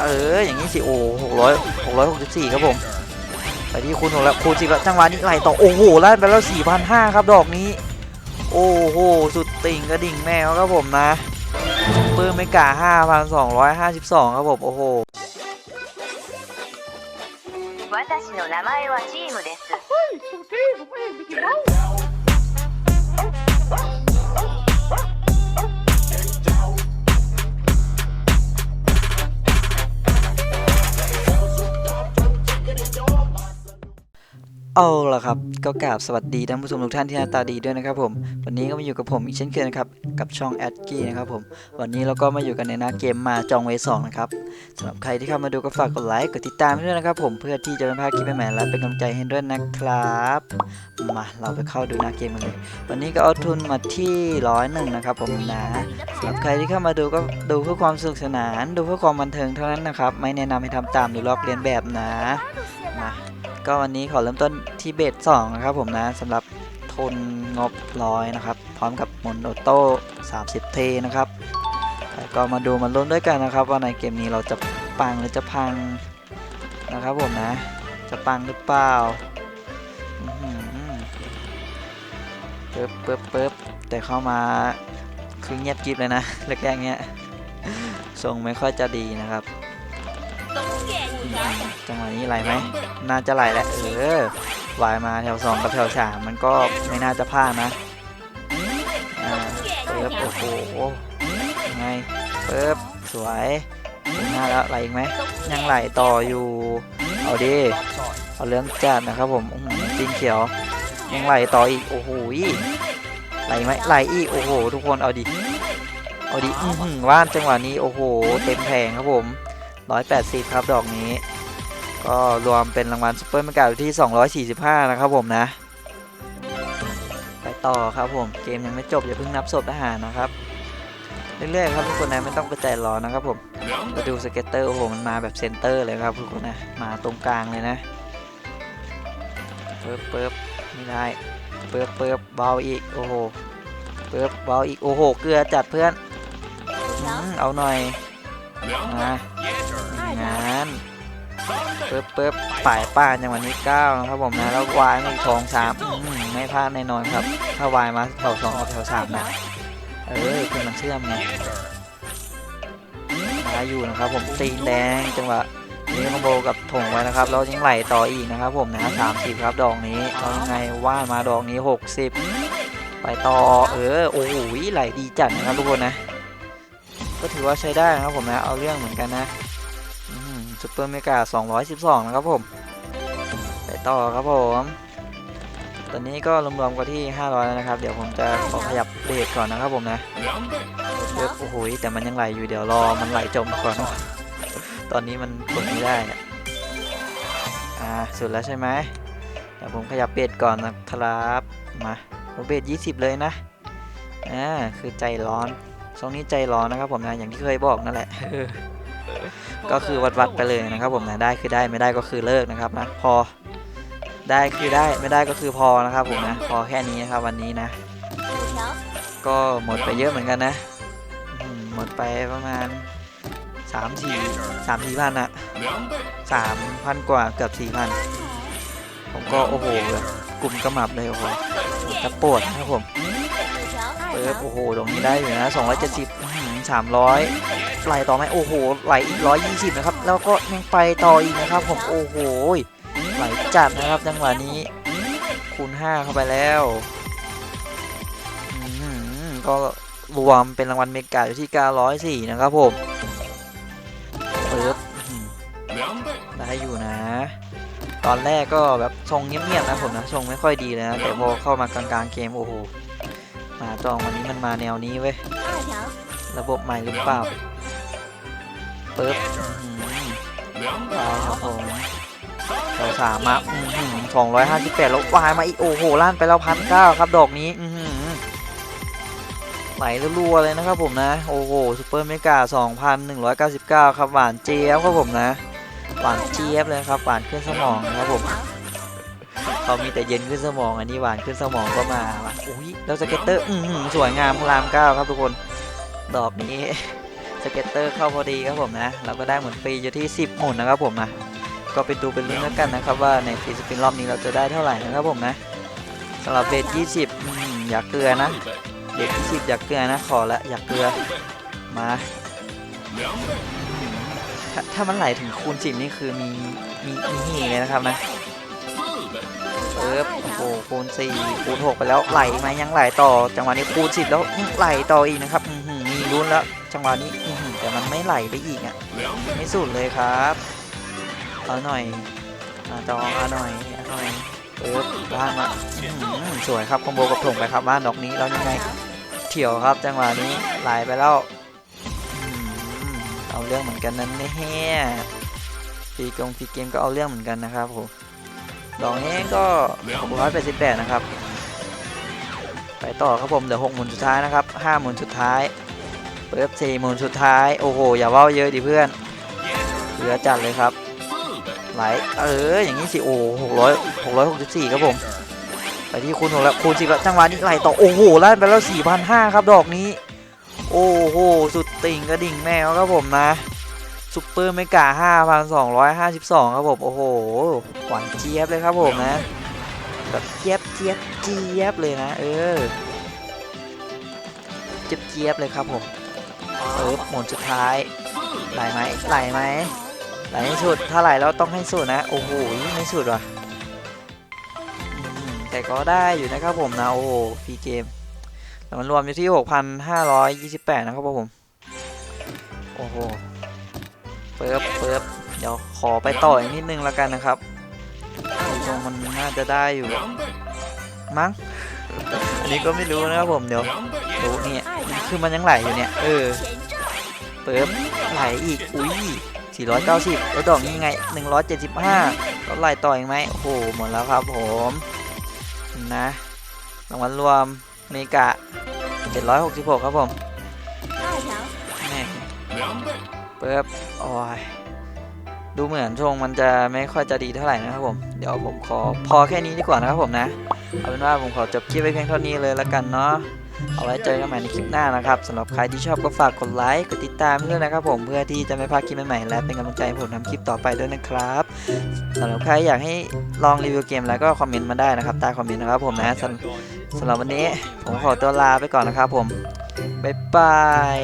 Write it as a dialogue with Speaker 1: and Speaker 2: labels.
Speaker 1: เออ อย่างนี้สิ โอ้หกร้อยหกร้อยหกสิบสี่ครับผม ไปที่คูณหกแล้วคูณสิบแล้วจังหวะนี้ไหลต่อ โอ้โหลั่นไปแล้วสี่พันห้าครับดอกนี้ โอ้โห สุดติ่งกระดิ่งแมวครับผมนะปื้มไม่กาห้าพันสองร้อยห้าสิบสองครับผม โอ้โห
Speaker 2: 私の名前はチームです
Speaker 1: เอาละครับก็กราบสวัสดีท่านผู้ชมทุกท่านที่หน้าตาดีด้วยนะครับผม วันนี้ก็มาอยู่กับผมอีกเช่นเคยนะครับ กับช่องแอดกี้นะครับผม วันนี้เราก็มาอยู่กันในหน้าเกมมาจองเวสองนะครับสำหรับใครที่เข้ามาดูก็ฝากกดไลค์กดติดตามให้ด้วยนะครับผมเพื่อที่จะไม่พลาดคลิปใหม่ๆและเป็นกำลังใจให้ด้วยนะครับ มาเราไปเข้าดูหน้าเกมกันเลย วันนี้ก็เอาทุนมาที่ร้อยหนึ่งนะครับผมนะสำหรับใครที่เข้ามาดูก็ดูเพื่อความสนุกสนาน ดูเพื่อความบันเทิงเท่านั้นนะครับไม่แนะนำให้ทำตามหรือลอกเลียนแบบนะ ก็วันนี้ขอเริ่มต้นที่เบสสองนะครับผมนะสำหรับทุนงบร้อยนะครับ พร้อมกับหมุนโอโต้30 เทนะครับแล้วก็มาดูมาลุ้นด้วยกันนะครับ ว่าในเกมนี้เราจะปังหรือจะพังนะครับผมนะ จะปังหรือเปล่าอื้อหือปึ๊บปึ๊บปึ๊บแต่เข้ามาคือเงียบกริบเลยนะแรกๆเนี้ยทรงไม่ค่อยจะดีนะครับ จังหวะนี้ไหลไหมน่าจะไหลแหละเออวายมาแถวสองกับแถวสามมันก็ไม่น่าจะพลาดนะอ่าปึ๊บโอ้โหยังไงปึ๊บสวยหน้าแล้วไหลอีกไหมยังไหลต่ออยู่ เอาดิเอาเรื่องจัดนะครับผมอื้อหือจีนเขียวยังไหลต่ออีกโอ้โหยไหลไหมไหลอีกโอ้โห ทุกคนเอาดิเอาดิว่านจังหวะนี้โอ้โห เต็มแผงครับผม 180 ครับดอกนี้ ก็รวมเป็นรางวัลซุปเปอร์เมกาอยู่ที่ 245 นะครับผมนะ ไปต่อครับผมเกมยังไม่จบอย่าเพิ่งนับศพทหารนะครับเรื่อยๆครับทุกคนนะไม่ต้องไปใจร้อนนะครับผมมาดูสเก็ตเตอร์โอ้โหมันมาแบบเซนเตอร์เลยครับทุกคนนะมาตรงกลางเลยนะเปิบเปิบไม่ได้เปิบเปิบเบาอีกโอ้โหเปิบเบาอีกโอ้โหเกลือจัดเพื่อนอเอาหน่อย มาอย่านั้นเปิบเปิบป่ายป้านอย่างวันนี้เก้านะครับผมนะแล้ววายมาอีกสองสามไม่พลาดแน่นอนครับ ถ้าวายมาแถวสองกับแถวสามนะเออคือมันเชื่อมไงมาอยู่นะครับผมตีนแดงจังหวะนี่คอมโบกับถงไว้นะครับแล้วยังไหลต่ออีกนะครับผมนะสามสิบครับดอกนี้เอายังไงว่านมาดอกนี้หกสิบไปต่อเออโอ้โหไหลดีจัดนะครับทุกคนนะ ก็ถือว่าใช้ได้นะครับผมนะ เอาเรื่องเหมือนกันนะซูเปอร์เมกา212 นะครับผม ไปต่อครับผม ตอนนี้ก็รวมๆกันที่ 500 แล้วนะครับ เดี๋ยวผมจะขอขยับเบรกก่อนนะครับผมนะโอ้โหแต่มันยังไหลอยู่เดี๋ยวรอมันไหลจมก่อน ตอนนี้มันกดไม่ได้อะอ่า สุดแล้วใช่ไหมเดี๋ยวผมขยับเบสก่อนนะครับ มาผมเบส20 เลยนะ อ่า คือใจร้อน ช่วงนี้ใจร้อนนะครับผมนะอย่างที่เคยบอกนั่นแหละ ก็คือวัดๆไปเลยนะครับ ผมนะได้คือได้ไม่ได้ก็คือเลิกนะครับนะพอได้คือได้ไม่ได้ก็คือพอนะครับผมนะพอแค่นี้นะครับวันนี้นะ ก็หมดไปเยอะเหมือนกันนะหมดไปประมาณสามสี่สามสี่พันอะสามพันกว่าเกือบสี่พันผมก็โอ้โหแบบกลุ่มกระหมับเลยโอ้โหจะปวดนะครับผม ปิดโอ้โห ตรงนี้ได้อยู่นะสองร้อยเจ็ดสิบสามร้อยไหลต่อไหมโอ้โห ไหลอีกร้อยยี่สิบนะครับ แล้วก็ยังไปต่ออีกนะครับ ผม โอ้โห ไหลจัดนะครับ จังหวะนี้ คูณห้าเข้าไปแล้วอื้อหือก็รวมเป็นรางวัลเมกาอยู่ที่ 904 นะครับผมปึ๊บอื้อหือได้อยู่นะตอนแรกก็แบบทรงเงียบๆนะผมนะทรงไม่ค่อยดีเลยนะแต่พอเข้ามากลางๆเกมโอ้โห มาจองวันนี้มันมาแนวนี้เว้ย ระบบใหม่หรือเปล่าปึ๊บอื้อครับผมแถวสามมาสองร้อยห้าสิบแปดแล้ววายมาอีกโอ้โหล้านไปแล้วพันเก้าครับดอกนี้อือหือไหลรัวๆเลยนะครับผมนะ โอ้โหซูเปอร์เมกา2,199ครับหวานเจี๊ยบครับผมนะ หวานเจี๊ยบเลยครับหวานขึ้นสมองครับผม เขามีแต่เย็นขึ้นสมองอันนี้หวานขึ้นสมองก็มาว่ะอุ้ยแล้วสเก็ตเตอร์อือหือสวยงามพรามเก้าครับทุกคนดอกนี้สเก็ตเตอร์เข้าพอดีครับผมนะเราก็ได้หมุนฟรีอยู่ที่ 10หมุนนะครับผมนะก็ไปดูเป็นลุ้นแล้วกันนะครับว่าในฟรีสปินรอบนี้เราจะได้เท่าไหร่นะครับผมนะสำหรับเบส20อืมอยากเกลือนะเบส20 อยากเกลือนะขอละอยากเกลือมาถ้ามันไหลถึงคูณ10นี่คือมีมีมีเฮเลยนะครับนะ เอิบโอ้โหคูณ4คูณ6ไปแล้วไหลไหมยังไหลต่อ จังหวะนี้คูณ10แล้วไหลต่ออีกนะครับมีลุ้นแล้วจังหวะนี้แต่มันไม่ไหลไปอีกอะไม่สุดเลยครับเอาหน่อยอาจอเอาหน่อยเอาหน่อยเออบ้านมาสวยครับคอมโบกับถงไปครับบ้านดอกนี้แล้วยังไงเถี่ยวครับ จังหวะนี้ไหลไปแล้วเอาเรื่องเหมือนกันนั้นแน่ปีกงปีเกมก็เอาเรื่องเหมือนกันนะครับผม ดอกนี้ก็688นะครับ ไปต่อครับผมเหลือ6หมุนสุดท้ายนะครับ5หมุนสุดท้ายเปิด4หมุนสุดท้าย โอ้โห อย่าเว้าเยอะดิเพื่อนเหลือจัดเลยครับ ไหล เออ อย่างนี้สิ โอ้หกร้อยหกร้อยหกสิบสี่ครับผม ไปที่คูณหกแล้วคูณสิบแล้วจังหวะนี้ไหลต่อ โอ้โหไล่ไปแล้วสี่พันห้าครับดอกนี้ โอ้โห สุดติ่งกระดิ่งแมวครับผมนะ ซุปเปอร์เมกาห้าพันสองร้อยห้าสิบสองครับผม โอ้โห หวานเจี๊ยบเลยครับผมนะ แบบเจี๊ยบเจี๊ยบเจี๊ยบเลยนะ เออ เจี๊ยบเจี๊ยบเลยครับผมเออหมุนสุดท้าย ไหลไหมไหลไหมไหลให้สุด ถ้าไหลแล้วต้องให้สุดนะ โอ้โหไม่สุดว่ะแต่ก็ได้อยู่นะครับผมนะ โอ้โหฟรีเกมแต่มันรวมอยู่ที่ 6,528 นะครับผม โอ้โห เปิบเปิบเดี๋ยวขอไปต่ออีกนิดนึงแล้วกันนะครับทรงมันน่าจะได้อยู่ มั้ง อันนี้ก็ไม่รู้นะครับผมเดี๋ยวดูเนี่ยคือมันยังไหลอยู่เนี่ย เออ เปิบไหลอีก อุ้ย490แล้วดอกนี้ยังไง 175แล้วไหลต่ออีกไหมโอ้โห หมดแล้วครับผมนะรางวัลรวมเมกะ766 ครับผมแม่ ปิบโอ้ยดูเหมือนชงมันจะไม่ค่อยจะดีเท่าไหร่นะครับผม เดี๋ยวผมขอพอแค่นี้ดีกว่านะครับผมนะ เอาเป็นว่าผมขอจบคลิปไว้เพียงเท่านี้เลยละกันเนาะ เอาไว้เจอกันใหม่ในคลิปหน้านะครับสำหรับใครที่ชอบก็ฝากกดไลค์ กดติดตามด้วยนะครับผม เพื่อที่จะไม่พลาดคลิปใหม่ๆ และเป็นกำลังใจให้ผมทำคลิปต่อไปด้วยนะครับสำหรับใครอยากให้ลองรีวิวเกมอะไรก็คอมเมนต์มาได้นะครับใต้คอมเมนต์นะครับผมนะสำสำหรับวันนี้ผมขอตัวลาไปก่อนนะครับผมบ๊ายบาย